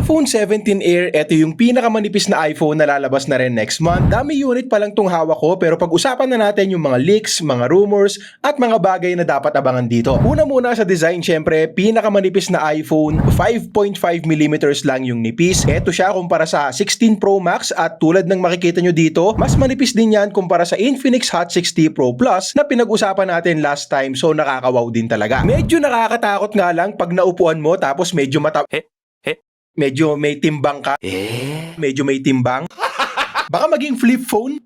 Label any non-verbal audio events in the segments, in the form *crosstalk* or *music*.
iPhone 17 Air, ito yung pinakamanipis na iPhone na lalabas na rin next month. Dami unit pa lang tong hawak ko pero pag-usapan na natin yung mga leaks, mga rumors, at mga bagay na dapat abangan dito. Una muna sa design, syempre, pinakamanipis na iPhone, 5.5mm lang yung nipis. Ito siya kumpara sa 16 Pro Max at tulad ng makikita nyo dito, mas manipis din yan kumpara sa Infinix Hot 60 Pro Plus na pinag-usapan natin last time so nakakawaw din talaga. Medyo nakakatakot nga lang pag naupuan mo tapos medyo mata... Medyo may timbang ka. Medyo may timbang. *laughs* Baka maging flip phone.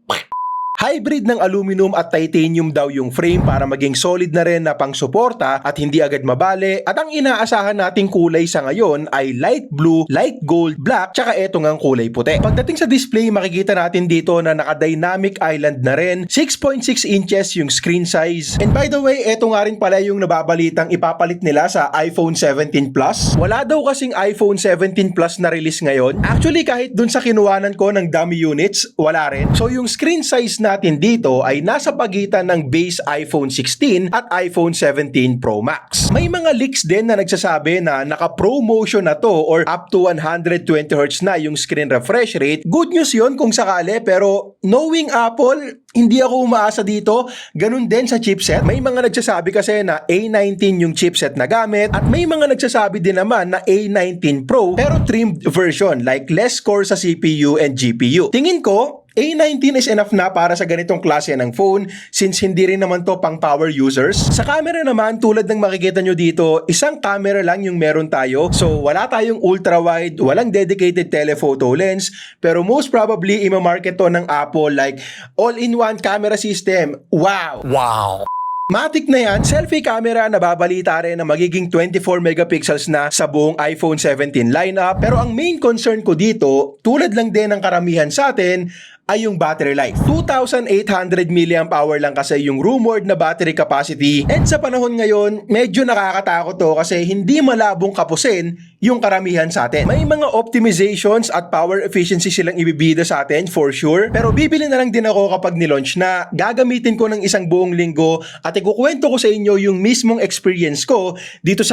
Hybrid ng aluminum at titanium daw yung frame para maging solid na rin na pang-suporta at hindi agad mabale at ang inaasahan nating kulay sa ngayon ay light blue, light gold, black, tsaka eto ngang kulay puti. Pagdating sa display, makikita natin dito na naka-dynamic island na rin, 6.6 inches yung screen size. And by the way, eto nga rin pala yung nababalitang ipapalit nila sa iPhone 17 Plus. Wala daw kasing iPhone 17 Plus na release ngayon. Actually, kahit dun sa kinuwanan ko ng dummy units, wala rin. So yung screen size natin dito ay nasa pagitan ng base iPhone 16 at iPhone 17 Pro Max. May mga leaks din na nagsasabi na naka-promotion na to or up to 120Hz na yung screen refresh rate. Good news yon kung sakali pero knowing Apple, hindi ako umaasa dito. Ganun din sa chipset. May mga nagsasabi kasi na A19 yung chipset na gamit at may mga nagsasabi din naman na A19 Pro pero trimmed version like less core sa CPU and GPU. Tingin ko, A19 is enough na para sa ganitong klase ng phone since hindi rin naman to pang power users. Sa camera naman, tulad ng makikita nyo dito, isang camera lang yung meron tayo. So wala tayong ultra wide, walang dedicated telephoto lens, pero most probably imamarket to ng Apple like all-in-one camera system. Wow! Wow. Matic na yan, selfie camera na babalita rin na magiging 24 megapixels na sa buong iPhone 17 lineup. Pero ang main concern ko dito, tulad lang din ng karamihan sa atin, ay yung battery life. 2,800 mAh lang kasi yung rumored na battery capacity. And sa panahon ngayon, medyo nakakatakot to kasi hindi malabong kapusin yung karamihan sa atin. May mga optimizations at power efficiency silang ibibida sa atin for sure. Pero bibili na lang din ako kapag nilaunch na gagamitin ko ng isang buong linggo at ikukwento ko sa inyo yung mismong experience ko dito sa